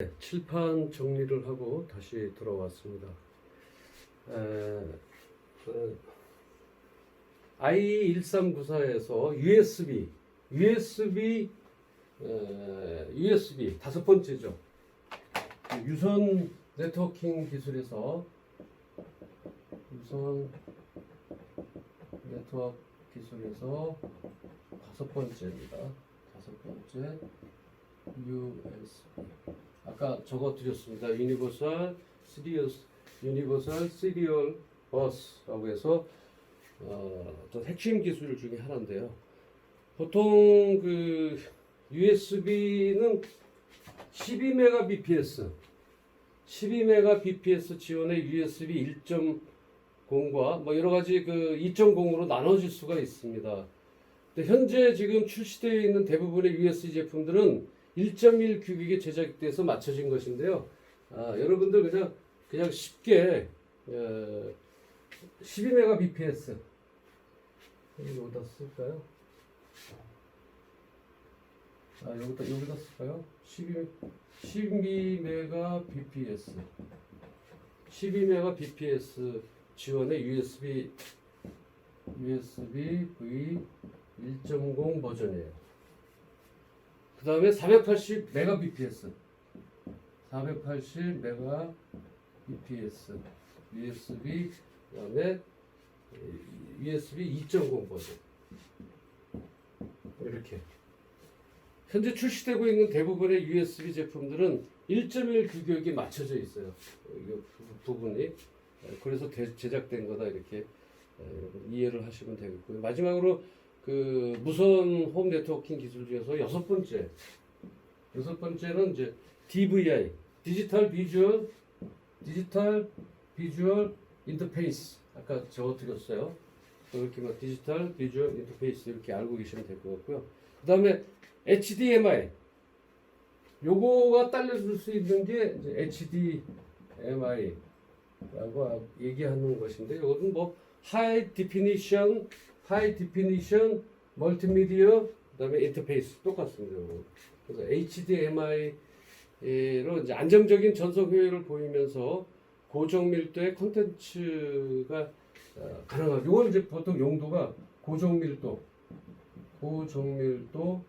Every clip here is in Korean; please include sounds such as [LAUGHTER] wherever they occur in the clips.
네, 칠판 정리를 하고 다시 돌아왔습니다. 에, 어, i1394에서 USB, USB, 에, USB 다섯 번째죠. 유선 네트워킹 기술에서 유선 네트워크 기술에서 다섯 번째입니다. 다섯 번째 USB. 아까 적어 드렸습니다. 유니버설 시리어스 유니버설 시리얼 버스라고 해서 어, 어떤 핵심 기술 중에 하나인데요. 보통 그 USB는 12Mbps 12Mbps 지원의 USB 1.0과 뭐 여러 가지 그 2.0으로 나눠질 수가 있습니다. 현재 지금 출시되어 있는 대부분의 USB 제품들은 1.1 규격에 제작돼서 맞춰진 것인데요. 아, 여러분들 그냥 그냥 쉽게 어, 12Mbps 여기 어디다 쓸까요? 아 여기다 여기다 쓸까요? 12 12Mbps 12Mbps 지원의 USB USB V 1.0 버전이에요. 그 다음에 480 메가bps 480 메가bps USB 그 다음에 USB 2.0 버전. 이렇게. 현재 출시되고 있는 대부분의 USB 제품들은 1.1 규격이 맞춰져 있어요. 이 부분이. 그래서 대- 제작된 거다 이렇게 이해를 하시면 되겠고요. 마지막으로 그 무선 홈 네트워킹 기술 중에서 여섯 번째 여섯 번째는 이제 DVI 디지털 비주얼 디지털 비주얼 인터페이스 아까 적어드렸어요. 이렇게 막 디지털 비주얼 인터페이스 이렇게 알고 계시면 될 것 같고요. 그 다음에 HDMI 요거가 딸려줄 수 있는 게 HDMI라고 얘기하는 것인데 이것은 뭐 하이 디피니션 하이 디피니션 멀티미디어 그다음에 인터페이스 똑같습니다. 그래서 HDMI로 이제 안정적인 전송 효율을 보이면서 고정 밀도의 콘텐츠가 어, 가능하고 이건 이제 보통 용도가 고정 밀도 고정 밀도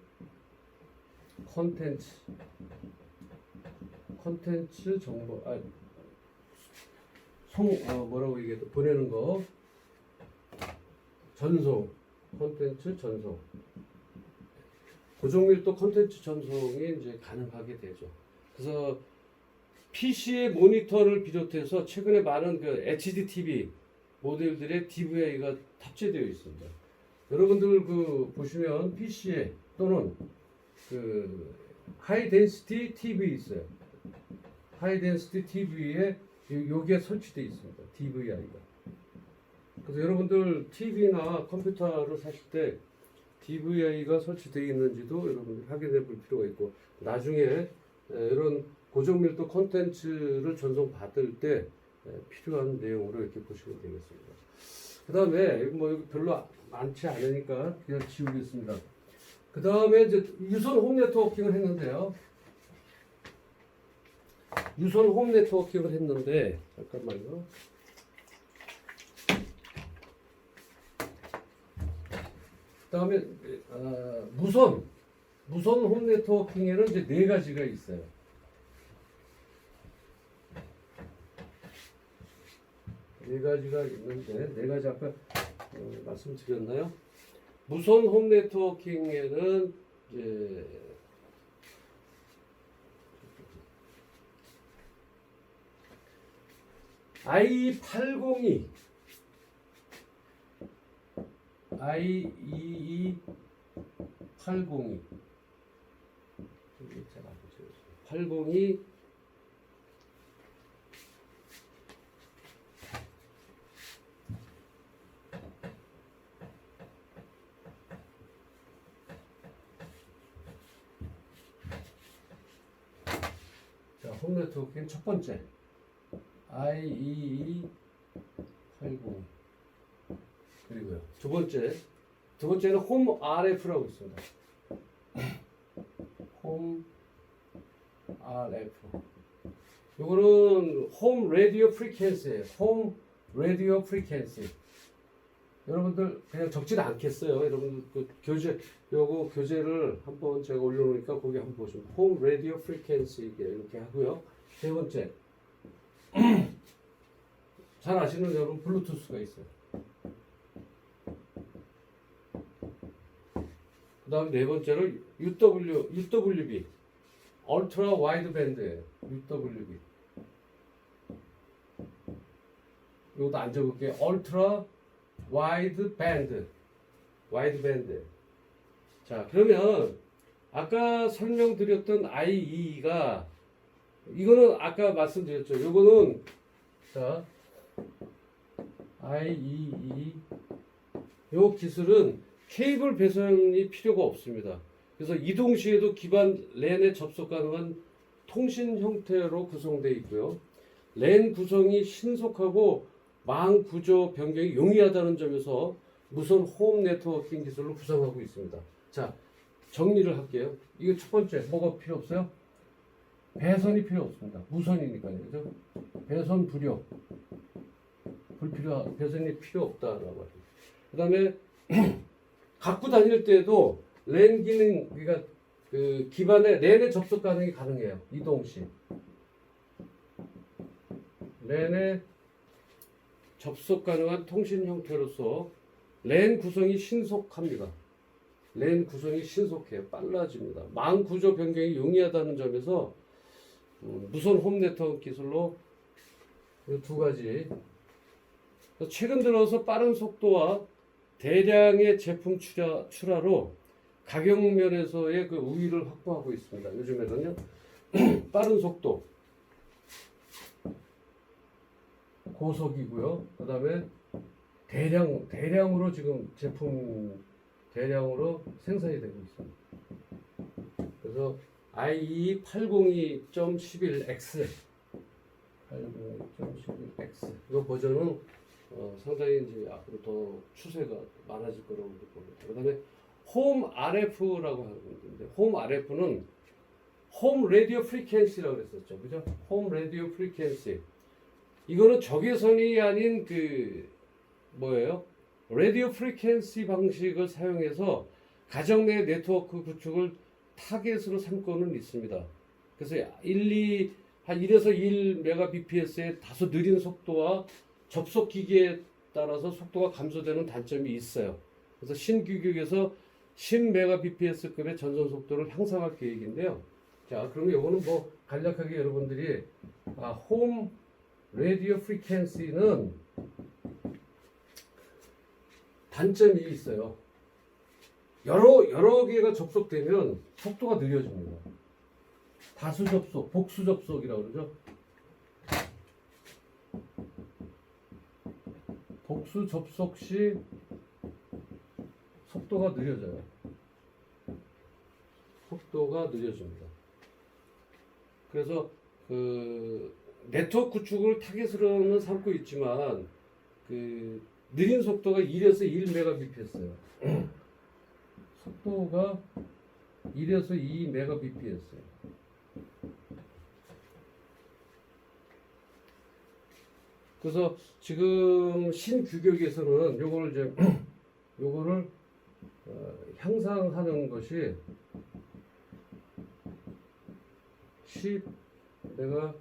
콘텐츠 콘텐츠 정보 아 송 어, 뭐라고 얘기해 보내는 거 전송 콘텐츠 전송 고정밀도 콘텐츠 전송이 이제 가능하게 되죠. 그래서 PC의 모니터를 비롯해서 최근에 많은 그 HD TV 모델들의 DVI가 탑재되어 있습니다. 여러분들 그 보시면 PC에 또는 그 하이 덴시티 TV 있어요. 하이 덴시티 TV에 여기에 설치되어 있습니다. DVI가. 그래서 여러분들 TV나 컴퓨터를 사실 때 DVI가 설치되어 있는지도 여러분들 확인해 볼 필요가 있고 나중에 에, 이런 고정밀도 콘텐츠를 전송 받을 때 에, 필요한 내용으로 이렇게 보시면 되겠습니다. 그 다음에 뭐 별로 많지 않으니까 그냥 지우겠습니다. 그 다음에 이제 유선 홈 네트워킹을 했는데요. 유선 홈 네트워킹을 했는데 잠깐만요. 다음에 어, 무선 무선 홈 네트워킹에는 이제 네 가지가 있어요. 네 가지가 있는데 네 가지 아까 어, 말씀드렸나요? 무선 홈 네트워킹에는 이제 i802 i22 802 802 자, 홈 네트워킹 첫 번째 i22 80 그리고요. 두 번째, 두 번째는 홈 RF라고 있습니다. [CLEARS THROAT] 홈 RF. 요거는 홈 라디오 프리퀀시예요. 홈 라디오 프리퀀시. 여러분들 그냥 적지는 않겠어요. 여러분들 그 교재 요거 교재를 한번 제가 올려놓으니까 거기 한번 보시면 홈 라디오 프리퀀시 이렇게 하고요. 세 번째 [CLEARS THROAT] 잘 아시는 여러분 블루투스가 있어요. 그 다음 네 번째로 UW UWB 얼트라 와이드 밴드예요. UWB. 이것도 안 적을게요. 얼트라 와이드 밴드. 와이드 밴드. 자, 그러면 아까 설명드렸던 IE가 이거는 아까 말씀드렸죠. 이거는 자 IEE 요 기술은 케이블 배선이 필요가 없습니다. 그래서 이동 시에도 기반 랜에 접속 가능한 통신 형태로 구성되어 있고요. 랜 구성이 신속하고 망 구조 변경이 용이하다는 점에서 무선 호흡 네트워킹 기술로 구성하고 있습니다. 자, 정리를 할게요. 이거 첫 번째 뭐가 필요 없어요? 배선이 필요 없습니다. 무선이니까요. 그죠? 배선 불용. 불필요 배선이 필요 없다라고 하죠. 그 다음에 [CLEARS THROAT] 갖고 다닐 때도 랜 기능 그러니까 그 기반에 랜에 접속 가능이 가능해요. 이동 시. 랜에 접속 가능한 통신 형태로서 랜 구성이 신속합니다. 랜 구성이 신속해요. 빨라집니다. 망 구조 변경이 용이하다는 점에서 음, 무선 홈 네트워크 기술로 이두 가지. 최근 들어서 빠른 속도와 대량의 제품 출하, 출하로 가격 면에서의 그 우위를 확보하고 있습니다. 요즘에는요. [CLEARS THROAT] 빠른 속도, 고속이고요. 그다음에 대량 대량으로 지금 제품 대량으로 생산이 되고 있습니다. 그래서 IE 802.11X 802.11X 이거 버전은 어, 상당히 이제 앞으로 더 추세가 많아질 거라고 봅니다. 그다음에 홈 RF라고 하는 건데 홈 RF는 홈 라디오 프리퀀시라고 그랬었죠. 그죠? 홈 라디오 프리퀀시. 이거는 적외선이 아닌 그 뭐예요? 라디오 프리퀀시 방식을 사용해서 가정 내 네트워크 구축을 타겟으로 삼고는 있습니다. 그래서 1, 2, 한 1에서 1 메가bps의 다소 느린 속도와 접속 기기에 따라서 속도가 감소되는 단점이 있어요. 그래서 신규격에서 10메가bps급의 전송 속도를 향상할 계획인데요. 자, 그러면 이거는 뭐 간략하게 여러분들이 아, 홈 라디오 프리퀀시는 단점이 있어요. 여러 여러 개가 접속되면 속도가 느려집니다. 다수 접속, 복수 접속이라고 그러죠. 복수 접속 시 속도가 느려져요. 속도가 느려집니다. 그래서 그 네트워크 구축을 타겟으로는 삼고 있지만 그 느린 속도가 1에서 1메가bps예요. [CLEARS THROAT] 속도가 1에서 2메가bps예요. 그래서 지금 신규격에서는 요거를 이제 [CLEARS THROAT] 요거를 어, 향상하는 것이 10 내가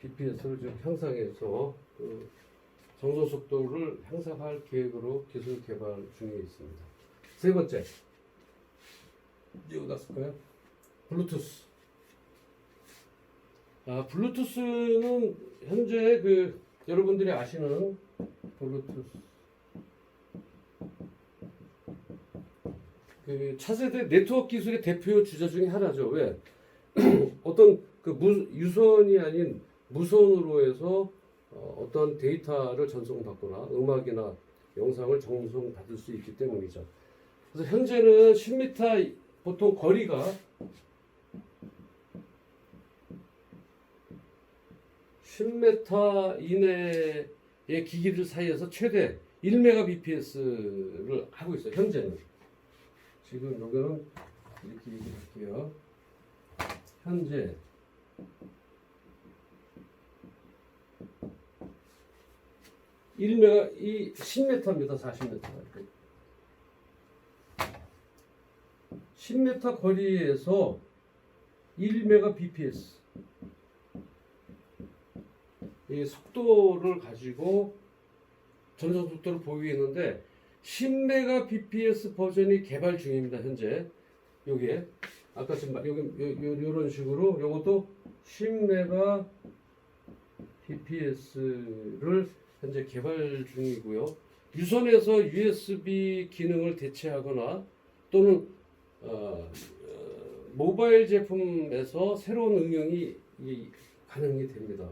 bps를 좀 향상해서 그 정서 속도를 향상할 계획으로 기술 개발 중에 있습니다. 세 번째 이거 났을까요? 블루투스. 아 블루투스는 현재 그 여러분들이 아시는 블루투스 그 차세대 네트워크 기술의 대표 주자 중에 하나죠. 왜? [CLEARS THROAT] 어떤 그 무, 유선이 아닌 무선으로 해서 어, 어떤 데이터를 전송받거나 음악이나 영상을 전송받을 수 있기 때문이죠. 그래서 현재는 10m 보통 거리가 10m 이내의 기기들 사이에서 최대 1mbps를 하고 있어요. 현재는. 지금 여기는 이렇게 얘기할게요. 현재 (1메가) 이 (10m입니다) (40m) 10m 거리에서 1mbps 이 속도를 가지고 전송 속도를 보유했는데 10mbps 버전이 개발 중입니다 현재. 요게. 아까 지금 말- 여기 요, 요, 요 런 식으로 요것도 10mbps를 현재 개발 중이고요. 유선에서 USB 기능을 대체하거나 또는 어, 어, 모바일 제품에서 새로운 응용이 이, 가능이 됩니다.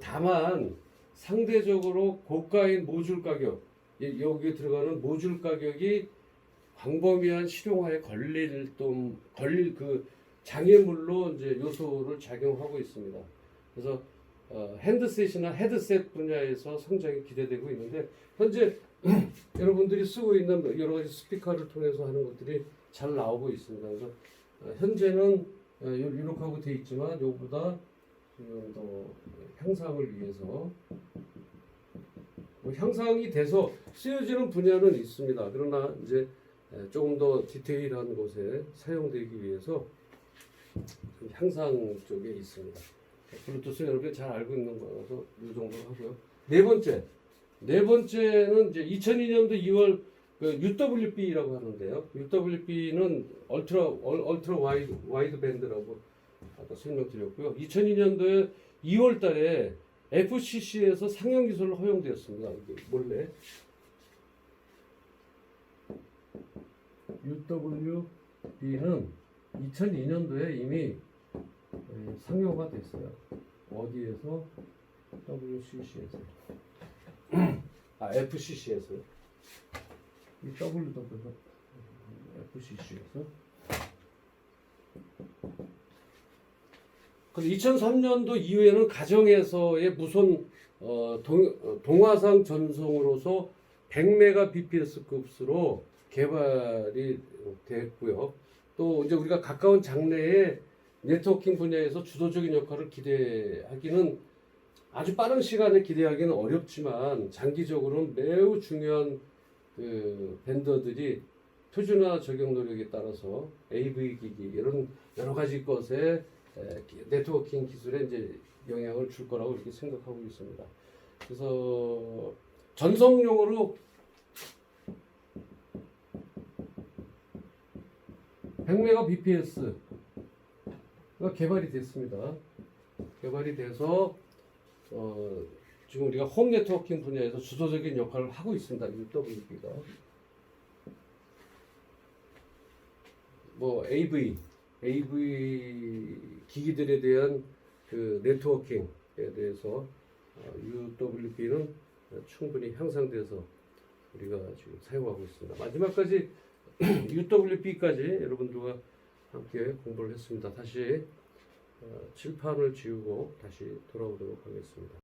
다만 상대적으로 고가인 모듈 가격 이- 여기에 들어가는 모듈 가격이 광범위한 실용화에 걸릴 좀 걸릴 그 장애물로 이제 요소를 작용하고 있습니다. 그래서 어, 핸드셋이나 헤드셋 분야에서 성장이 기대되고 있는데 현재 [CLEARS THROAT] 여러분들이 쓰고 있는 여러 가지 스피커를 통해서 하는 것들이 잘 나오고 있습니다. 그래서 어, 현재는 어, 요- 이렇게하고 돼 있지만 요보다 더 향상을 위해서 뭐 향상이 돼서 쓰여지는 분야는 있습니다. 그러나 이제 에, 조금 더 디테일한 곳에 사용되기 위해서 좀 향상 쪽에 있습니다. 블루투스 여러분이 잘 알고 있는 거라서 이 정도로 하고요. 네 번째, 네 번째는 이제 2002년도 2월 그 UWB라고 하는데요. UWB는 얼트라 얼- 얼트라 와이드 와이드 밴드라고 아까 설명드렸고요. 2002년도에 2월 달에 FCC에서 상용 기술로 허용되었습니다. 이게 몰래 UWB는 2002년도에 이미 예, 상용화 됐어요. 어디에서? WCC에서. [CLEARS THROAT] 아, FCC에서요. 이 WW에서 FCC에서. 그 2003년도 이후에는 가정에서의 무선 어, 동, 어, 동화상 전송으로서 100메가bps 급수로 개발이 됐고요. 또 이제 우리가 가까운 장래에 네트워킹 분야에서 주도적인 역할을 기대하기는 아주 빠른 시간에 기대하기는 어렵지만 장기적으로는 매우 중요한 그 벤더들이 표준화 적용 노력에 따라서 AV 기기 이런 여러 가지 것에 네트워킹 기술에 이제 영향을 줄 거라고 이렇게 생각하고 있습니다. 그래서 전송용으로 100mbps가 개발이 됐습니다. 개발이 돼서 어, 지금 우리가 홈 네트워킹 분야에서 주도적인 역할을 하고 있습니다. UWB가 뭐 AV, AV 기기들에 대한 그 네트워킹에 대해서 어, UWB는 충분히 향상돼서 우리가 지금 사용하고 있습니다. 마지막까지 [CLEARS THROAT] UWB까지 여러분들과 함께 공부를 했습니다. 다시 어, 칠판을 지우고 다시 돌아오도록 하겠습니다.